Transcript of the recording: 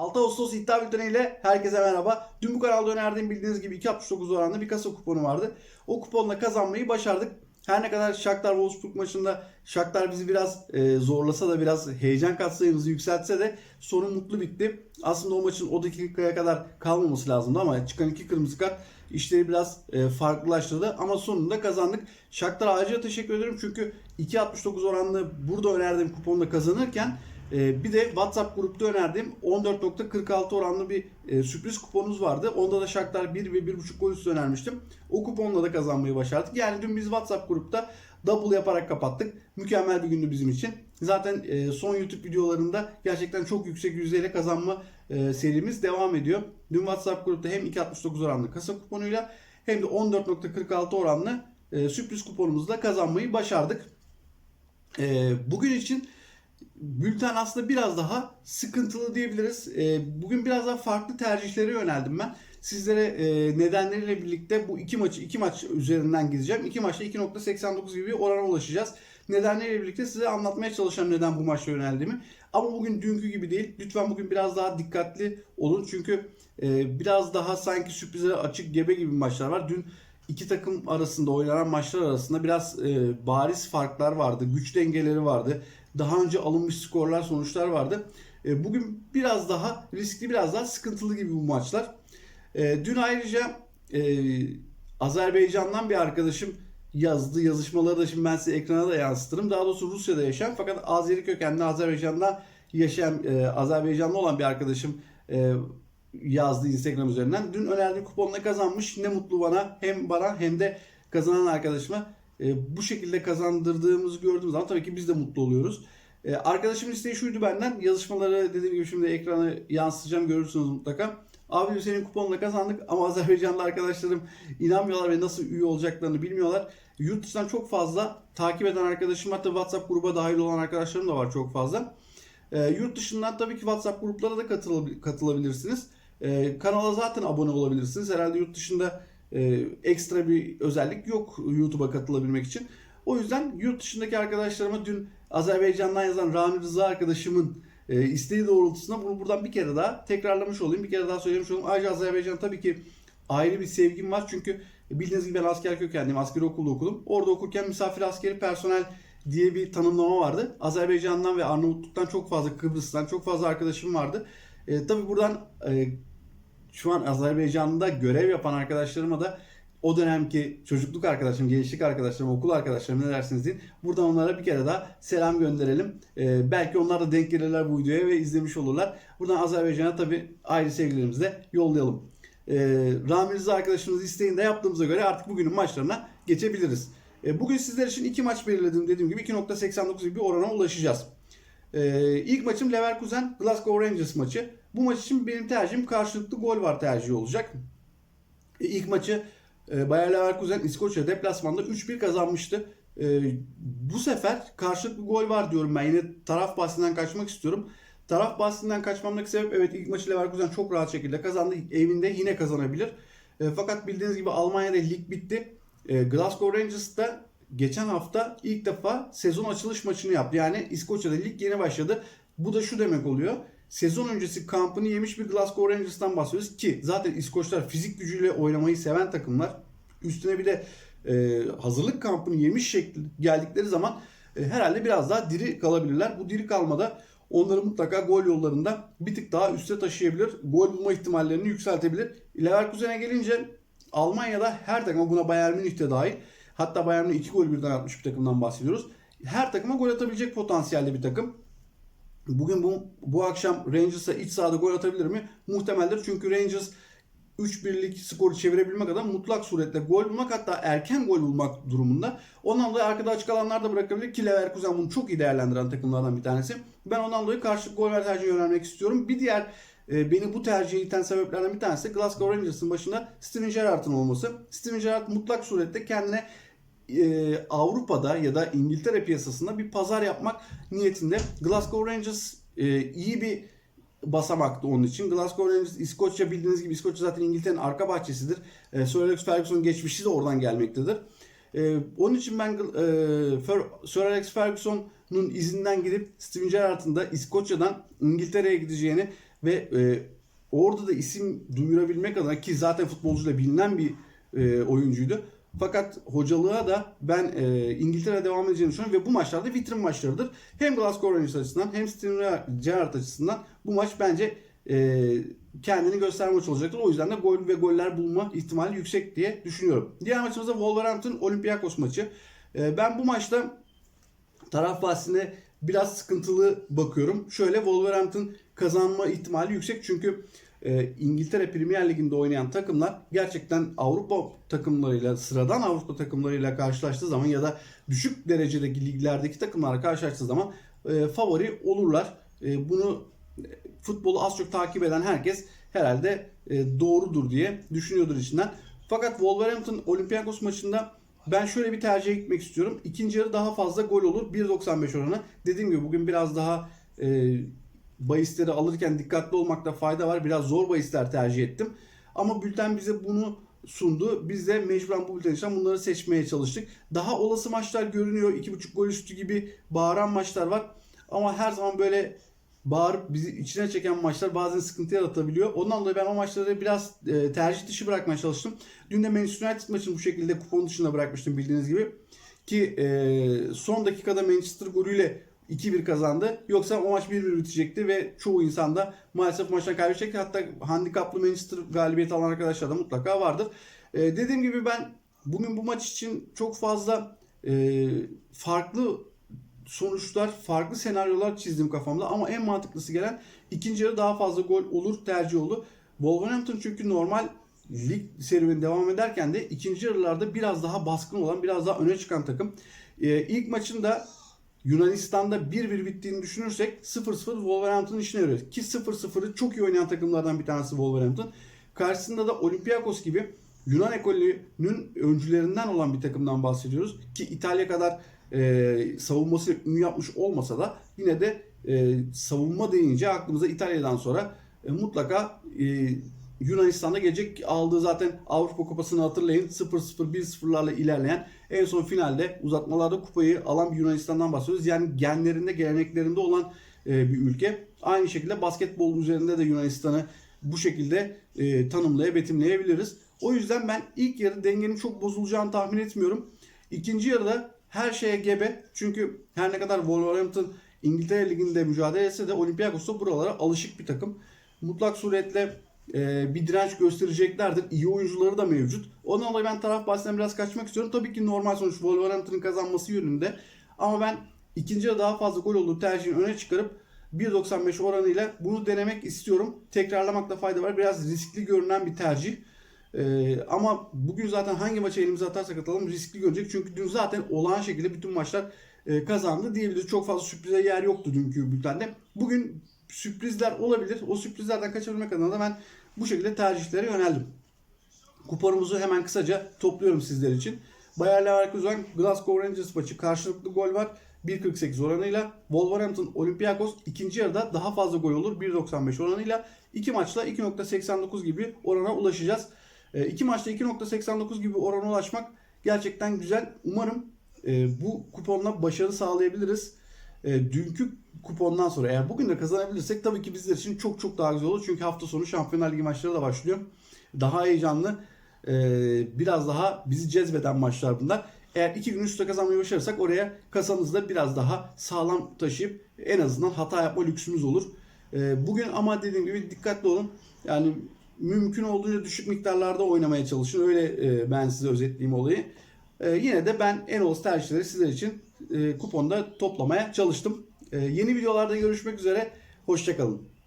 6 Ağustos iddia bülteni ile herkese merhaba. Dün bu kanalda önerdiğim bildiğiniz gibi 2.69 oranlı bir kasa kuponu vardı. O kuponla kazanmayı başardık. Her ne kadar Shakhtar Wolfsburg maçında Shakhtar bizi biraz e, zorlasa da biraz heyecan katsayımızı yükseltse de sonu mutlu bitti. Aslında o maçın o dakikaya kadar kalmaması lazımdı ama çıkan iki kırmızı kart işleri biraz e, farklılaştırdı ama sonunda kazandık. Shakhtar ayrıca teşekkür ederim çünkü 2.69 oranlı burada önerdiğim kuponla kazanırken e, bir de WhatsApp grupta önerdiğim 14.46 oranlı bir e, sürpriz kuponumuz vardı. Onda da Shakhtar 1 ve 1.5 gol üstü önermiştim. O kuponla da kazanmayı başardık. Yani dün biz WhatsApp grupta double yaparak kapattık. Mükemmel bir gündü bizim için. Zaten e, son YouTube videolarında gerçekten çok yüksek yüzdeyle kazanma e, serimiz devam ediyor. Dün WhatsApp grupta hem 2.69 oranlı kasa kuponuyla hem de 14.46 oranlı e, sürpriz kuponumuzla kazanmayı başardık. E, bugün için bülten aslında biraz daha sıkıntılı diyebiliriz. E, bugün biraz daha farklı tercihlere yöneldim ben. Sizlere e, nedenleriyle birlikte bu iki maçı iki maç üzerinden gideceğim. İki maçta 2.89 gibi bir orana ulaşacağız. Nedenleriyle birlikte size anlatmaya çalışacağım neden bu maçta yöneldiğimi. Ama bugün dünkü gibi değil. Lütfen bugün biraz daha dikkatli olun. Çünkü e, biraz daha sanki sürprizlere açık gebe gibi maçlar var. Dün iki takım arasında oynanan maçlar arasında biraz e, bariz farklar vardı. Güç dengeleri vardı. Daha önce alınmış skorlar, sonuçlar vardı. E, bugün biraz daha riskli, biraz daha sıkıntılı gibi bu maçlar. E, dün ayrıca e, Azerbaycan'dan bir arkadaşım yazdı. Yazışmaları da şimdi ben size ekrana da yansıtırım. Daha doğrusu Rusya'da yaşayan fakat Azeri kökenli Azerbaycan'da yaşayan e, Azerbaycanlı olan bir arkadaşım e, yazdı Instagram üzerinden. Dün önerdiğim kuponla kazanmış. Ne mutlu bana hem bana hem de kazanan arkadaşıma e, bu şekilde kazandırdığımızı gördüğüm zaman tabii ki biz de mutlu oluyoruz. E, arkadaşımın isteği şuydu benden. Yazışmaları dediğim gibi şimdi ekrana yansıtacağım görürsünüz mutlaka. Abi senin kuponla kazandık ama Azerbaycanlı arkadaşlarım inanmıyorlar ve nasıl üye olacaklarını bilmiyorlar. Yurt dışından çok fazla takip eden arkadaşım hatta WhatsApp gruba dahil olan arkadaşlarım da var çok fazla. E, yurt dışından tabii ki WhatsApp gruplara da katıl- katılabilirsiniz. E, kanala zaten abone olabilirsiniz. Herhalde yurt dışında e, ekstra bir özellik yok YouTube'a katılabilmek için. O yüzden yurt dışındaki arkadaşlarıma dün Azerbaycan'dan yazan Rami Rıza arkadaşımın e, isteği doğrultusunda bunu buradan bir kere daha tekrarlamış olayım. Bir kere daha söylemiş olayım. Ayrıca Azerbaycan tabii ki ayrı bir sevgim var. Çünkü bildiğiniz gibi ben asker kökenliyim. Askeri okulda okudum. Orada okurken misafir askeri personel diye bir tanımlama vardı. Azerbaycan'dan ve Arnavutluk'tan çok fazla, Kıbrıs'tan çok fazla arkadaşım vardı. E, tabii buradan e, şu an Azerbaycan'da görev yapan arkadaşlarıma da o dönemki çocukluk arkadaşlarım, gençlik arkadaşlarım, okul arkadaşlarım ne dersiniz deyin. Buradan onlara bir kere daha selam gönderelim. Ee, belki onlar da denk gelirler bu videoya ve izlemiş olurlar. Buradan Azerbaycan'a tabi ayrı sevgilerimizi de yollayalım. Ee, Rami Rıza arkadaşımız isteğinde yaptığımıza göre artık bugünün maçlarına geçebiliriz. Ee, bugün sizler için iki maç belirledim dediğim gibi 2.89 gibi bir orana ulaşacağız. Ee, ilk maçım Leverkusen Glasgow Rangers maçı. Bu maç için benim tercihim karşılıklı gol var tercihi olacak. Ee, ilk maçı e, Bayer Leverkusen İskoçya deplasmanda 3-1 kazanmıştı. Ee, bu sefer karşılıklı gol var diyorum ben. Yine taraf bahsinden kaçmak istiyorum. Taraf bahsinden kaçmamdaki sebep evet ilk maçı Leverkusen çok rahat şekilde kazandı. Evinde yine kazanabilir. E, fakat bildiğiniz gibi Almanya'da lig bitti. E, Glasgow Rangers da geçen hafta ilk defa sezon açılış maçını yaptı. Yani İskoçya'da lig yeni başladı. Bu da şu demek oluyor. Sezon öncesi kampını yemiş bir Glasgow Rangers'tan bahsediyoruz ki zaten İskoçlar fizik gücüyle oynamayı seven takımlar. Üstüne bir de e, hazırlık kampını yemiş şekli geldikleri zaman e, herhalde biraz daha diri kalabilirler. Bu diri kalmada onları mutlaka gol yollarında bir tık daha üste taşıyabilir. Gol bulma ihtimallerini yükseltebilir. Leverkusen'e gelince Almanya'da her takıma buna Bayern Münih de dahil. Hatta Bayern Münih 2 gol birden atmış bir takımdan bahsediyoruz. Her takıma gol atabilecek potansiyelde bir takım. Bugün bu, bu akşam Rangers'a iç sahada gol atabilir mi? Muhtemeldir. Çünkü Rangers 3-1'lik skoru çevirebilmek adına mutlak suretle gol bulmak hatta erken gol bulmak durumunda. Ondan dolayı arkada açık alanlar da bırakabilir ki Leverkusen bunu çok iyi değerlendiren takımlardan bir tanesi. Ben ondan dolayı karşı gol ver tercihine yönelmek istiyorum. Bir diğer e, beni bu tercihe iten sebeplerden bir tanesi Glasgow Rangers'ın başında Steven Gerrard'ın olması. Steven Gerrard mutlak surette kendine e, Avrupa'da ya da İngiltere piyasasında bir pazar yapmak niyetinde. Glasgow Rangers e, iyi bir basamaktı onun için. Glasgow Rangers İskoçya bildiğiniz gibi İskoçya zaten İngiltere'nin arka bahçesidir. E, Sir Alex Ferguson'un geçmişi de oradan gelmektedir. E, onun için ben e, Fer- Sir Alex Ferguson'un izinden gidip Steven Gerrard'ın da İskoçya'dan İngiltere'ye gideceğini ve e, orada da isim duyurabilmek adına ki zaten futbolcuyla bilinen bir e, oyuncuydu. Fakat hocalığa da ben e, İngiltere devam edeceğini düşünüyorum ve bu maçlarda vitrin maçlarıdır. Hem Glasgow Rangers açısından hem Steven Gerrard açısından bu maç bence e, kendini gösterme maçı olacaktır. O yüzden de gol ve goller bulma ihtimali yüksek diye düşünüyorum. Diğer maçımızda Wolverhampton Olympiakos maçı. E, ben bu maçta taraf bahsine biraz sıkıntılı bakıyorum. Şöyle Wolverhampton kazanma ihtimali yüksek çünkü e, İngiltere Premier Ligi'nde oynayan takımlar gerçekten Avrupa takımlarıyla sıradan Avrupa takımlarıyla karşılaştığı zaman ya da düşük derecedeki liglerdeki takımlarla karşılaştığı zaman e, favori olurlar. E, bunu e, futbolu az çok takip eden herkes herhalde e, doğrudur diye düşünüyordur içinden. Fakat Wolverhampton Olympiakos maçında ben şöyle bir tercihe gitmek istiyorum. İkinci yarı daha fazla gol olur. 1.95 oranı. Dediğim gibi bugün biraz daha e, bahisleri alırken dikkatli olmakta fayda var. Biraz zor bahisler tercih ettim. Ama bülten bize bunu sundu. Biz de mecburen bu bülten için bunları seçmeye çalıştık. Daha olası maçlar görünüyor. 2.5 gol üstü gibi bağıran maçlar var. Ama her zaman böyle bağırıp bizi içine çeken maçlar bazen sıkıntı yaratabiliyor. Ondan dolayı ben o maçları biraz e, tercih dışı bırakmaya çalıştım. Dün de Manchester United maçını bu şekilde kupon dışında bırakmıştım bildiğiniz gibi. Ki e, son dakikada Manchester golüyle 2-1 kazandı. Yoksa o maç 1-1 bitecekti ve çoğu insan da maalesef maçtan kaybedecekti. Hatta handikaplı Manchester galibiyeti alan arkadaşlar da mutlaka vardır. E, dediğim gibi ben bugün bu maç için çok fazla e, farklı sonuçlar, farklı senaryolar çizdim kafamda ama en mantıklısı gelen ikinci yarı daha fazla gol olur tercih oldu. Wolverhampton çünkü normal lig serüveni devam ederken de ikinci yarılarda biraz daha baskın olan, biraz daha öne çıkan takım. Ee, ilk maçında Yunanistan'da 1-1 bittiğini düşünürsek 0-0 Wolverhampton'ın işine yarıyor. Ki 0-0'ı çok iyi oynayan takımlardan bir tanesi Wolverhampton. Karşısında da Olympiakos gibi Yunan ekolünün öncülerinden olan bir takımdan bahsediyoruz. Ki İtalya kadar e, savunması ün yapmış olmasa da yine de e, savunma deyince aklımıza İtalya'dan sonra e, mutlaka e, Yunanistan'da gelecek aldığı zaten Avrupa Kupası'nı hatırlayın 0-0 1-0'larla ilerleyen en son finalde uzatmalarda kupayı alan bir Yunanistan'dan bahsediyoruz. Yani genlerinde geleneklerinde olan e, bir ülke. Aynı şekilde basketbol üzerinde de Yunanistan'ı bu şekilde e, tanımlaya betimleyebiliriz. O yüzden ben ilk yarı dengenin çok bozulacağını tahmin etmiyorum. İkinci yarıda her şeye gebe. Çünkü her ne kadar Wolverhampton İngiltere Ligi'nde mücadele etse de Olympiakos da buralara alışık bir takım. Mutlak suretle e, bir direnç göstereceklerdir. İyi oyuncuları da mevcut. Ondan dolayı ben taraf bahsinden biraz kaçmak istiyorum. Tabii ki normal sonuç Wolverhampton'ın kazanması yönünde. Ama ben ikinci yarı daha fazla gol olduğu tercihini öne çıkarıp 1.95 oranıyla bunu denemek istiyorum. Tekrarlamakta fayda var. Biraz riskli görünen bir tercih. Ee, ama bugün zaten hangi maça elimize atarsak atalım riskli görecek. Çünkü dün zaten olağan şekilde bütün maçlar e, kazandı diyebiliriz. Çok fazla sürprize yer yoktu dünkü bültende. Bugün sürprizler olabilir. O sürprizlerden kaçabilmek adına da ben bu şekilde tercihlere yöneldim. Kuponumuzu hemen kısaca topluyorum sizler için. Bayer Leverkusen Glasgow Rangers maçı karşılıklı gol var. 1.48 oranıyla Wolverhampton Olympiakos ikinci yarıda daha fazla gol olur 1.95 oranıyla. iki maçla 2.89 gibi orana ulaşacağız. E, iki maçta 2.89 gibi orana ulaşmak gerçekten güzel. Umarım e, bu kuponla başarı sağlayabiliriz. E, dünkü kupondan sonra eğer bugün de kazanabilirsek tabii ki bizler için çok çok daha güzel olur. Çünkü hafta sonu Şampiyonlar Ligi maçları da başlıyor. Daha heyecanlı, e, biraz daha bizi cezbeden maçlar bunlar. Eğer iki gün üstte kazanmayı başarırsak oraya kasamızı da biraz daha sağlam taşıyıp en azından hata yapma lüksümüz olur. E, bugün ama dediğim gibi dikkatli olun. Yani mümkün olduğunca düşük miktarlarda oynamaya çalışın. Öyle e, ben size özetleyeyim olayı. E, yine de ben en olası tercihleri sizler için e, kuponda toplamaya çalıştım. E, yeni videolarda görüşmek üzere. Hoşçakalın.